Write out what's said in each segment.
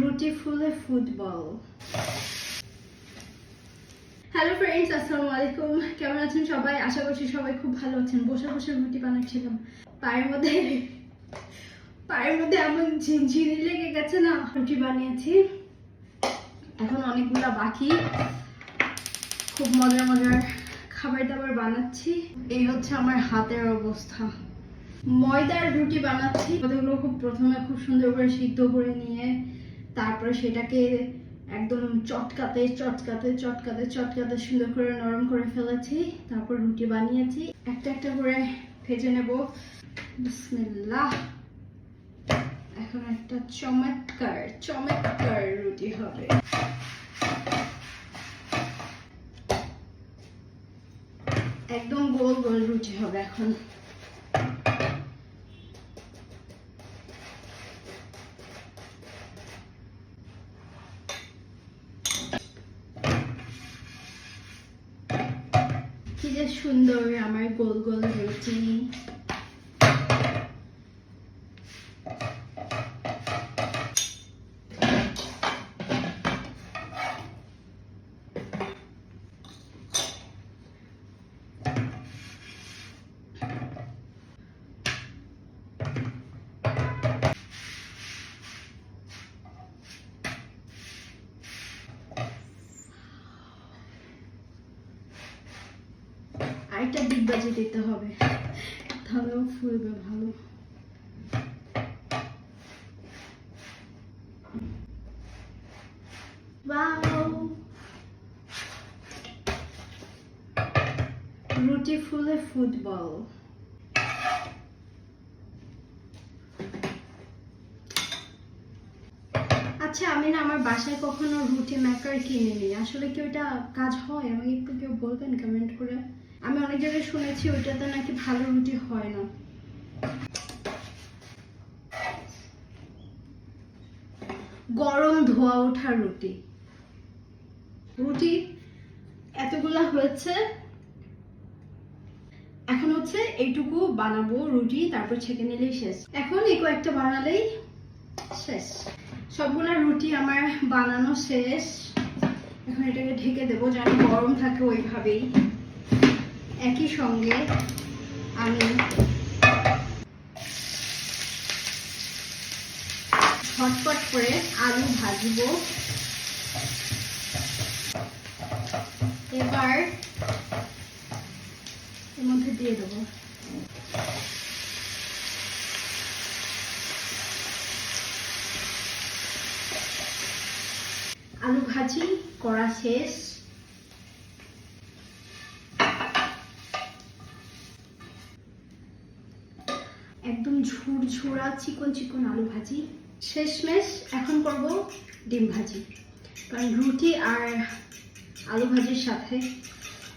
রুটি ফুলে football hello friends আসসালামু আলাইকুম। কেমন আছেন সবাই? আশা করছি সবাই খুব ভালো আছেন। বসে বসে রুটি বানাচ্ছিলাম। পায়ের মধ্যে পায়ের মধ্যে এমন ঝিনঝিনি লেগে গেছে না? রুটি বানিয়েছি। এখন অনেকগুলা বাকি। খুব মজার মজার খাবার দাবার বানাচ্ছি। এই হচ্ছে আমার হাতের অবস্থা। ময়দার রুটি বানাচ্ছি। ওগুলো খুব প্রথমে খুব সুন্দর করে সিদ্ধ করে নিয়ে তারপরে সেটাকে একদম চটকাতে চটকাতে চটকাতে চটকাতে সুন্দর করে নরম করে ফেলেছি। তারপর রুটি বানিয়েছি। একটা একটা করে ভেজে নেব। বিসমিল্লাহ। এখন একটা চমৎকার চমৎকার রুটি হবে। একদম গোল গোল রুটি হবে এখন। কি যে সুন্দর আমার গোল গোল রুটি। আরেকটা ডিগবাজি দিতে হবে তাহলেও ফুলবে ভালো। রুটি ফুলে ফুটবল। আচ্ছা আমি না আমার বাসায় কখনো রুটি মেকার কিনে নিই আসলে কি ওইটা কাজ হয়? আমাকে একটু কেউ বলবেন কমেন্ট করে? আমি অনেক জায়গায় শুনেছি ওইটাতে নাকি ভালো রুটি হয় না। গরম ধোয়া ওঠা রুটি। রুটি এতগুলা হয়েছে। এখন হচ্ছে এইটুকু বানাবো রুটি, তারপর ছেঁকে নিলেই শেষ। এখন এই কয়েকটা বানালেই শেষ। সবগুলা রুটি আমার বানানো শেষ। এখন এটাকে ঢেকে দেবো, যেন গরম থাকে ওইভাবেই। একই সঙ্গে আমি ঝটপট করে আলু ভাজবো। এবার এর মধ্যে দিয়ে দেবো। আলু ভাজি করা শেষ একদম ঝুরঝুরা চিকন চিকন আলু ভাজি। শেষমেশ এখন করব ডিম ভাজি। কারণ রুটি আর আলু ভাজির সাথে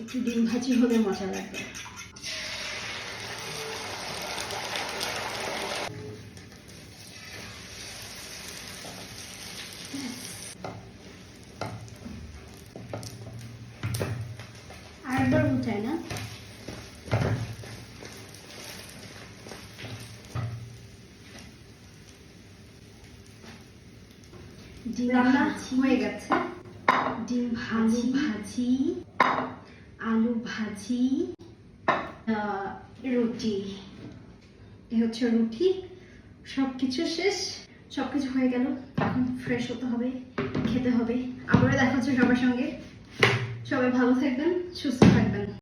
একটু ডিম ভাজি হলে মজা লাগবে। আরেকবার উঠাই না। রান্না হয়ে গেছে ডিম ভাজি। ভাজি। আলু ভাজি। রুটি। এ হচ্ছে রুটি। সবকিছু শেষ। সবকিছু হয়ে গেল। এখন ফ্রেশ হতে হবে খেতে হবে। আবারও দেখা হচ্ছে সবার সঙ্গে। সবাই ভালো থাকবেন সুস্থ থাকবেন।